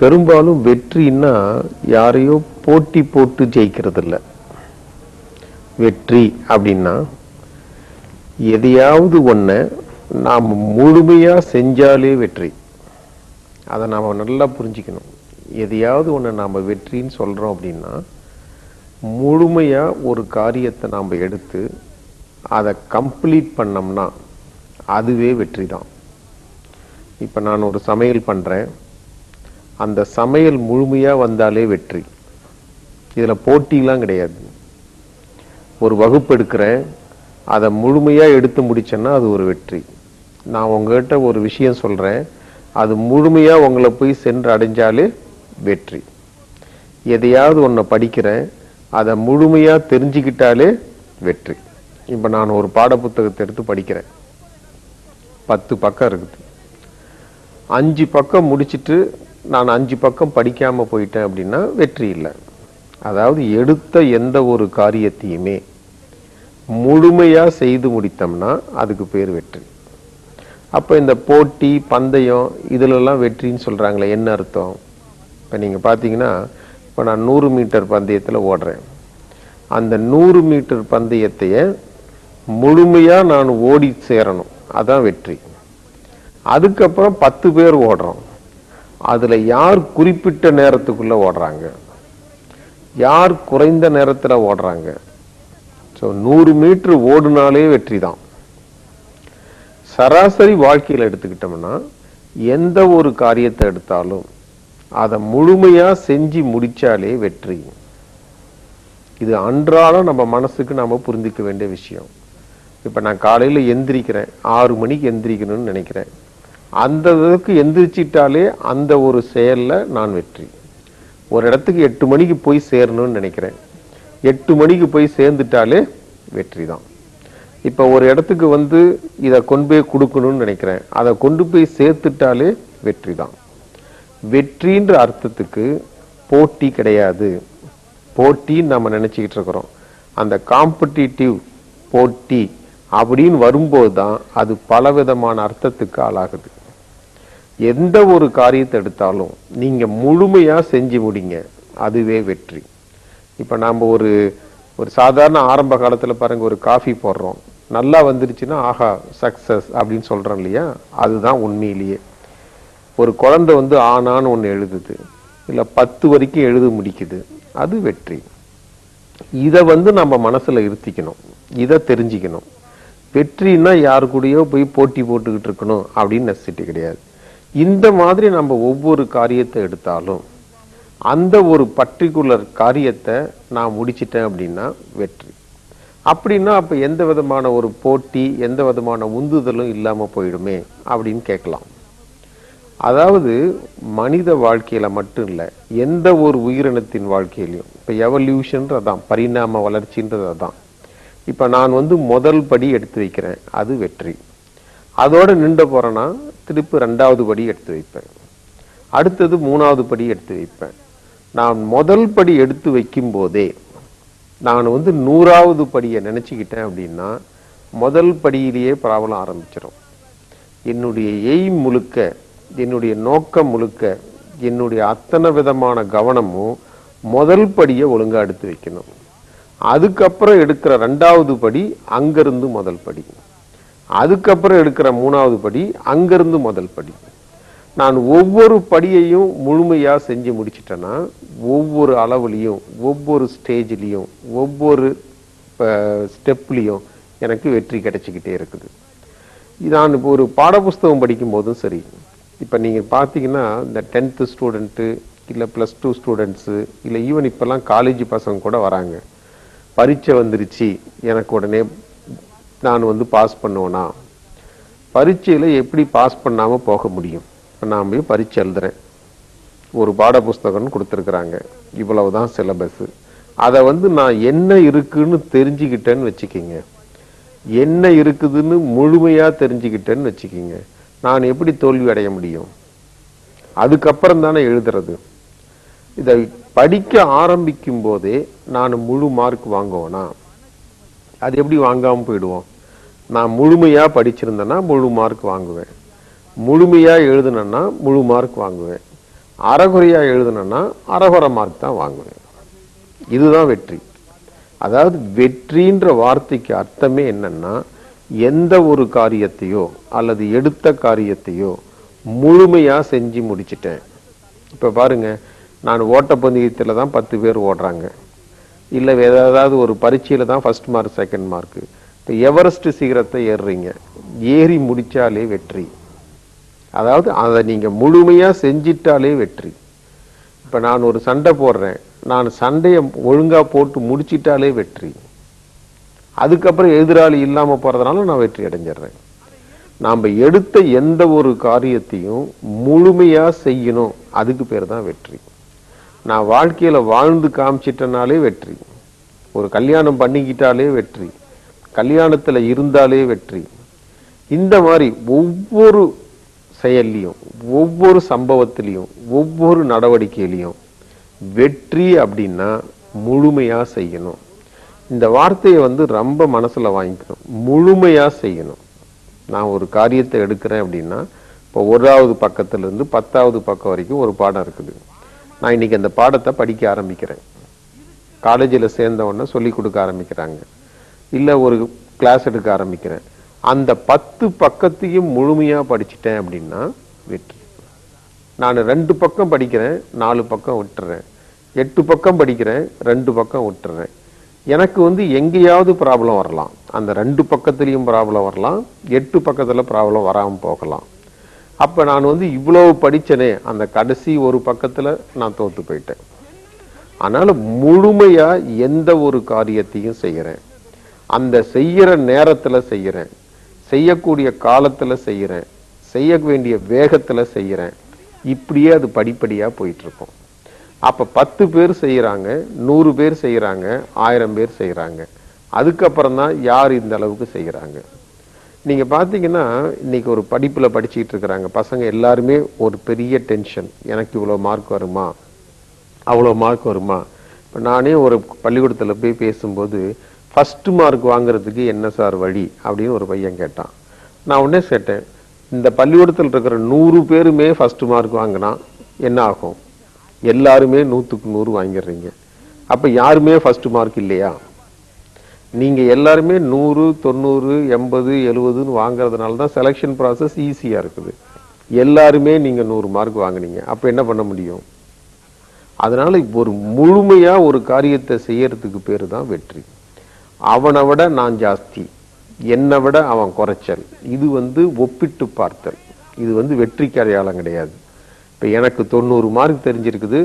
பெரும்பாலும் வெற்றின்னா யாரையோ போட்டி போட்டு ஜெயிக்கிறதில்ல. வெற்றி அப்படின்னா எதையாவது ஒன்று நாம் முழுமையாக செஞ்சாலே வெற்றி. அதை நாம் நல்லா புரிஞ்சுக்கணும். எதையாவது ஒன்று நாம் வெற்றின்னு சொல்கிறோம் அப்படின்னா முழுமையாக ஒரு காரியத்தை நாம் எடுத்து அதை கம்ப்ளீட் பண்ணோம்னா அதுவே வெற்றி தான் இப்போ நான் ஒரு சமையல் பண்ணுறேன் அந்த சமையல் முழுமையாக வந்தாலே வெற்றி. இதில் போட்டிலாம் கிடையாது. ஒரு வகுப்பு எடுக்கிறேன் அதை முழுமையாக எடுத்து முடிச்சேன்னா அது ஒரு வெற்றி. நான் உங்ககிட்ட ஒரு விஷயம் சொல்கிறேன் அது முழுமையாக உங்களை போய் சென்று அடைஞ்சாலே வெற்றி. எதையாவது ஒன்றை படிக்கிறேன் அதை முழுமையாக தெரிஞ்சுக்கிட்டாலே வெற்றி. இப்போ நான் ஒரு பாடப்புத்தகத்தை எடுத்து படிக்கிறேன். பத்து பக்கம் இருக்குது. அஞ்சு பக்கம் முடிச்சிட்டு நான் அஞ்சு பக்கம் படிக்காமல் போயிட்டேன் அப்படின்னா வெற்றி இல்லை. அதாவது எடுத்த எந்த ஒரு காரியத்தையுமே முழுமையாக செய்து முடித்தோம்னா அதுக்கு பேர் வெற்றி. அப்போ இந்த போட்டி பந்தயம் இதிலெல்லாம் வெற்றின்னு சொல்கிறாங்களே என்ன அர்த்தம்? இப்போ நீங்கள் பார்த்தீங்கன்னா இப்போ நான் நூறு மீட்டர் பந்தயத்தில் ஓடுறேன். அந்த நூறு மீட்டர் பந்தயத்தையே முழுமையாக நான் ஓடி சேரணும். அதான் வெற்றி. அதுக்கப்புறம் பத்து பேர் ஓடுறோம். அதுல யார் குறிப்பிட்ட நேரத்துக்குள்ள ஓடுறாங்க? யார் குறைந்த நேரத்துல ஓடுறாங்க? ஸோ நூறு மீட்டர் ஓடுனாலே வெற்றி தான். சராசரி வாழ்க்கையில் எடுத்துக்கிட்டோம்னா எந்த ஒரு காரியத்தை எடுத்தாலும் அதை முழுமையா செஞ்சு முடிச்சாலே வெற்றி. இது அன்றாடம் நம்ம மனசுக்கு நாம் புரிந்துக்க வேண்டிய விஷயம். இப்ப நான் காலையில எந்திரிக்கிறேன் ஆறு மணிக்கு எந்திரிக்கணும்னு நினைக்கிறேன். அந்த இதுக்கு எந்திரிச்சிட்டாலே அந்த ஒரு செயலில் நான் வெற்றி. ஒரு இடத்துக்கு எட்டு மணிக்கு போய் சேரணும்னு நினைக்கிறேன். எட்டு மணிக்கு போய் சேர்ந்துட்டாலே வெற்றி தான். இப்போ ஒரு இடத்துக்கு வந்து இதை கொண்டு போய் கொடுக்கணும்னு நினைக்கிறேன். அதை கொண்டு போய் சேர்த்துட்டாலே வெற்றி தான். வெற்றின்ற அர்த்தத்துக்கு போட்டி கிடையாது. போட்டின்னு நம்ம நினச்சிக்கிட்டு இருக்கிறோம். அந்த காம்படிட்டிவ் போட்டி அப்படின்னு வரும்போது தான் அது பலவிதமான அர்த்தத்துக்கு ஆளாகுது. எந்த ஒரு காரியத்தை எடுத்தாலும் நீங்கள் முழுமையாக செஞ்சு முடிங்க. அதுவே வெற்றி. இப்போ நாம் ஒரு ஒரு சாதாரண ஆரம்ப காலத்தில் பாருங்கள் ஒரு காஃபி போடுறோம். நல்லா வந்துருச்சுன்னா ஆஹா சக்ஸஸ் அப்படின்னு சொல்கிறோம் இல்லையா? அதுதான் உண்மையிலேயே. ஒரு குழந்தை வந்து ஆனான்னு ஒன்று எழுதுது. இல்லை பத்து வரைக்கும் எழுத முடிக்குது. அது வெற்றி. இதை வந்து நம்ம மனசில் இருத்திக்கணும். இதை தெரிஞ்சுக்கணும். வெற்றின்னா யாரு கூடயோ போய் போட்டி போட்டுக்கிட்டு இருக்கணும் அப்படின்னு நெசிட்டி கிடையாது. இந்த மாதிரி நம்ம ஒவ்வொரு காரியத்தை எடுத்தாலும் அந்த ஒரு பர்டிகுலர் காரியத்தை நான் முடிச்சிட்டேன் அப்படின்னா வெற்றி. அப்படின்னா அப்போ எந்த விதமான ஒரு போட்டி எந்த விதமான உந்துதலும் இல்லாமல் போயிடுமே அப்படின்னு கேட்கலாம். அதாவது மனித வாழ்க்கையில் மட்டும் இல்லை எந்த ஒரு உயிரினத்தின் வாழ்க்கையிலையும் இப்ப அதான் பரிணாம வளர்ச்சின்றது அதான். இப்போ நான் வந்து முதல் படி எடுத்து வைக்கிறேன் அது வெற்றி. அதோடு நின்று போகிறேன்னா திருப்பி ரெண்டாவது படி எடுத்து வைப்பேன். அடுத்தது மூணாவது படி எடுத்து வைப்பேன். நான் முதல் படி எடுத்து வைக்கும் போதே நான் வந்து நூறாவது படியை நினச்சிக்கிட்டேன் அப்படின்னா முதல் படியிலேயே ப்ராப்ளம் ஆரம்பிச்சிடும் என்னுடைய எய்ம் முழுக்க என்னுடைய நோக்கம் முழுக்க என்னுடைய அத்தனை விதமான கவனமும் முதல் படியை ஒழுங்காக எடுத்து வைக்கணும். அதுக்கப்புறம் எடுக்கிற ரெண்டாவது படி அங்கிருந்து முதல் படி. அதுக்கப்புறம் எடுக்கிற மூணாவது படி அங்கிருந்து முதல் படி. நான் ஒவ்வொரு படியையும் முழுமையாக செஞ்சு முடிச்சிட்டேன்னா ஒவ்வொரு அளவுலையும் ஒவ்வொரு ஸ்டேஜ்லேயும் ஒவ்வொரு ஸ்டெப்லேயும் எனக்கு வெற்றி கிடைச்சிக்கிட்டே இருக்குது. நான் இப்போ ஒரு பாடப்புஸ்தகம் படிக்கும்போதும் சரி இப்போ நீங்கள் பார்த்தீங்கன்னா இந்த டென்த்து ஸ்டூடெண்ட்டு இல்லை ப்ளஸ் டூ ஸ்டூடெண்ட்ஸு இல்லை ஈவன் இப்போல்லாம் காலேஜ் பசங்க கூட வராங்க. பரீட்சை வந்துருச்சு எனக்கு உடனே நான் வந்து பாஸ் பண்ணுவேனா பரீட்சையில் எப்படி பாஸ் பண்ணாமல் போக முடியும்? இப்போ நான் போய் பரீட்சை எழுதுறேன். ஒரு பாட புஸ்தகம்னு இவ்வளவு இவ்வளவுதான் சிலபஸ் அதை வந்து நான் என்ன இருக்குன்னு தெரிஞ்சுக்கிட்டேன்னு வச்சுக்கிங்க. என்ன இருக்குதுன்னு முழுமையா தெரிஞ்சுக்கிட்டேன்னு வச்சுக்கிங்க. நான் எப்படி தோல்வி அடைய முடியும்? அதுக்கப்புறம் தானே எழுதுறது. இதை படிக்க ஆரம்பிக்கும் போதே நான் முழு மார்க் வாங்குவேனா? அது எப்படி வாங்காமல் போயிடுவோம்? நான் முழுமையாக படிச்சிருந்தேன்னா முழு மார்க் வாங்குவேன். முழுமையாக எழுதுனேன்னா முழு மார்க் வாங்குவேன். அறகுறையாக எழுதுனேன்னா அறகுறை மார்க் தான் வாங்குவேன். இதுதான் வெற்றி. அதாவது வெற்றின்ற வார்த்தைக்கு அர்த்தமே என்னன்னா எந்த ஒரு காரியத்தையோ அல்லது எடுத்த காரியத்தையோ முழுமையாக செஞ்சு முடிச்சிட்டேன். இப்போ பாருங்கள் நான் ஓட்டப்பந்தயத்தில் தான் பத்து பேர் ஓடுறாங்க. இல்லை ஏதாவது ஒரு பரீட்சையில தான் ஃபர்ஸ்ட் மார்க் செகண்ட் மார்க்கு இப்போ எவரெஸ்ட் சிகரத்தை ஏறுறீங்க. ஏறி முடிச்சாலே வெற்றி. அதாவது அதை நீங்க முழுமையா செஞ்சிட்டாலே வெற்றி. இப்ப நான் ஒரு சண்டை போடுறேன். நான் சண்டையை ஒழுங்கா போட்டு முடிச்சிட்டாலே வெற்றி. அதுக்கப்புறம் எதிராளி இல்லாமல் போகிறதுனால நான் வெற்றி அடைஞ்சிடுறேன். நாம் எடுத்த எந்த ஒரு காரியத்தையும் முழுமையா செய்யணும். அதுக்கு பேர் தான் வெற்றி. நான் வாழ்க்கையில் வாழ்ந்து காமிச்சிட்டனாலே வெற்றி. ஒரு கல்யாணம் பண்ணிக்கிட்டாலே வெற்றி. கல்யாணத்தில் இருந்தாலே வெற்றி. இந்த மாதிரி ஒவ்வொரு செயல்லையும் ஒவ்வொரு சம்பவத்திலையும் ஒவ்வொரு நடவடிக்கையிலையும் வெற்றி அப்படின்னா முழுமையாக செய்யணும். இந்த வார்த்தையை வந்து ரொம்ப மனசில் வாங்கிக்கணும். முழுமையாக செய்யணும். நான் ஒரு காரியத்தை எடுக்கிறேன் அப்படின்னா இப்போ ஒராவது பக்கத்துலேருந்து பத்தாவது பக்கம் வரைக்கும் ஒரு பாடம் இருக்குது. நான் இன்னைக்கு அந்த பாடத்தை படிக்க ஆரம்பிக்கிறேன். காலேஜில் சேர்ந்தவொன்னே சொல்லி கொடுக்க ஆரம்பிக்கிறாங்க. இல்லை ஒரு கிளாஸ் எடுக்க ஆரம்பிக்கிறேன். அந்த பத்து பக்கத்தையும் முழுமையாக படிச்சிட்டேன் அப்படின்னா வெற்றி. நான் ரெண்டு பக்கம் படிக்கிறேன் நாலு பக்கம் விட்டுறேன். எட்டு பக்கம் படிக்கிறேன் ரெண்டு பக்கம் விட்டுறேன். எனக்கு வந்து எங்கேயாவது ப்ராப்ளம் வரலாம். அந்த ரெண்டு பக்கத்துலேயும் ப்ராப்ளம் வரலாம் எட்டு பக்கத்தில் ப்ராப்ளம் வராமல் போகலாம். அப்ப நான் வந்து இவ்வளவு படித்தனே அந்த கடைசி ஒரு பக்கத்துல நான் தோற்று போயிட்டேன். அதனால முழுமையா எந்த ஒரு காரியத்தையும் செய்யறேன். அந்த செய்யற நேரத்துல செய்யறேன். செய்யக்கூடிய காலத்துல செய்யறேன். செய்ய வேண்டிய வேகத்துல செய்யறேன். இப்படியே அது படிப்படியா போயிட்டு இருக்கும் அப்ப பத்து பேர் செய்யறாங்க நூறு பேர் செய்யறாங்க ஆயிரம் பேர் செய்யறாங்க. அதுக்கப்புறம் தான் யார் இந்த அளவுக்கு செய்யறாங்க? நீங்க பாத்தீங்கன்னா இன்னைக்கு ஒரு படிப்புல படிச்சுட்டு இருக்கிறாங்க. பசங்க எல்லாருமே ஒரு பெரிய டென்ஷன் எனக்கு இவ்வளவு மார்க் வருமா? அவ்வளோ மார்க் வருமா? இப்போ நானே ஒரு பள்ளிக்கூடத்துல போய் பேசும்போது ஃபர்ஸ்ட் மார்க் வாங்குறதுக்கு என்ன சார் வழி? அப்படின்னு ஒரு பையன் கேட்டான். நான் உடனே கேட்டேன் இந்த பள்ளிக்கூடத்தில் இருக்கிற நூறு பேருமே ஃபர்ஸ்ட் மார்க் வாங்கினா என்ன ஆகும்? எல்லாருமே நூற்றுக்கு நூறு வாங்கிடுறீங்க. அப்போ யாருமே ஃபர்ஸ்ட் மார்க் இல்லையா? நீங்கள் எல்லாருமே நூறு தொண்ணூறு எண்பது எழுபதுன்னு வாங்குறதுனால தான் செலெக்ஷன் ப்ராசஸ் ஈஸியாக இருக்குது. எல்லாருமே நீங்கள் நூறு மார்க் வாங்குனீங்க. அப்போ என்ன பண்ண முடியும்? அதனால் இப்போ ஒரு முழுமையாக ஒரு காரியத்தை செய்யறதுக்கு பேர் தான் வெற்றி. அவனை விட நான் ஜாஸ்தி. என்னை விட அவன் குறைச்சல். இது வந்து ஒப்பிட்டு பார்த்தல். இது வந்து வெற்றிக்கு அடையாளம் கிடையாது. இப்போ எனக்கு தொண்ணூறு மார்க் தெரிஞ்சிருக்குது.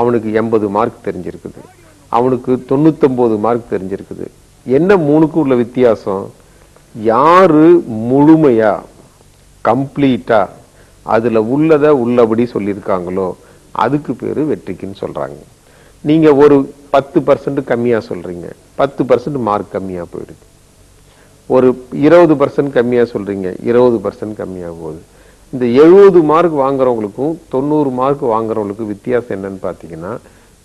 அவனுக்கு எண்பது மார்க் தெரிஞ்சிருக்குது. அவனுக்கு தொண்ணூத்தொம்பது மார்க் தெரிஞ்சிருக்குது. என்ன மூணுக்கும் உள்ள வித்தியாசம்? யாரு முழுமையா கம்ப்ளீட்டா அதுல உள்ளதை உள்ளபடி சொல்லியிருக்காங்களோ அதுக்கு பேரு வெற்றிக்குன்னு சொல்றாங்க. நீங்க ஒரு பத்து பர்சன்ட் கம்மியா சொல்றீங்க. பத்து பர்சன்ட் மார்க் கம்மியா போயிடுது. ஒரு இருபது பர்சன்ட் கம்மியா சொல்றீங்க இருபது பர்சன்ட் கம்மியா போகுது. இந்த எழுபது மார்க் வாங்குறவங்களுக்கும் தொண்ணூறு மார்க் வாங்குறவங்களுக்கும் வித்தியாசம் என்னன்னு பார்த்தீங்கன்னா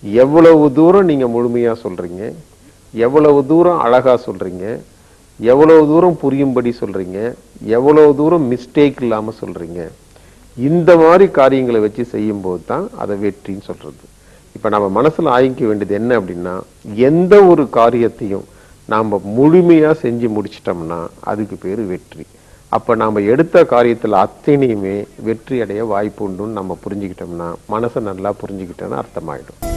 எவ்வளவு தூரம் நீங்க முழுமையா சொல்றீங்க எவ்வளவு தூரம் அழகா சொல்றீங்க? எவ்வளவு தூரம் புரியும்படி சொல்றீங்க? எவ்வளவு தூரம் மிஸ்டேக் இல்லாம சொல்றீங்க? இந்த மாதிரி காரியங்களை வச்சு செய்யும்போது தான் அதை வெற்றின்னு சொல்றது. இப்ப நம்ம மனசுல ஆயிக்க வேண்டியது என்ன அப்படின்னா எந்த ஒரு காரியத்தையும் நாம முழுமையா செஞ்சு முடிச்சிட்டோம்னா அதுக்கு பேர் வெற்றி. அப்ப நாம எடுத்த காரியத்துல அத்தனையுமே வெற்றி அடைய வாய்ப்பு உண்டுன்னு நம்ம புரிஞ்சுக்கிட்டோம்னா மனசை நல்லா புரிஞ்சுக்கிட்டோம்னா அர்த்தமாயிடும்.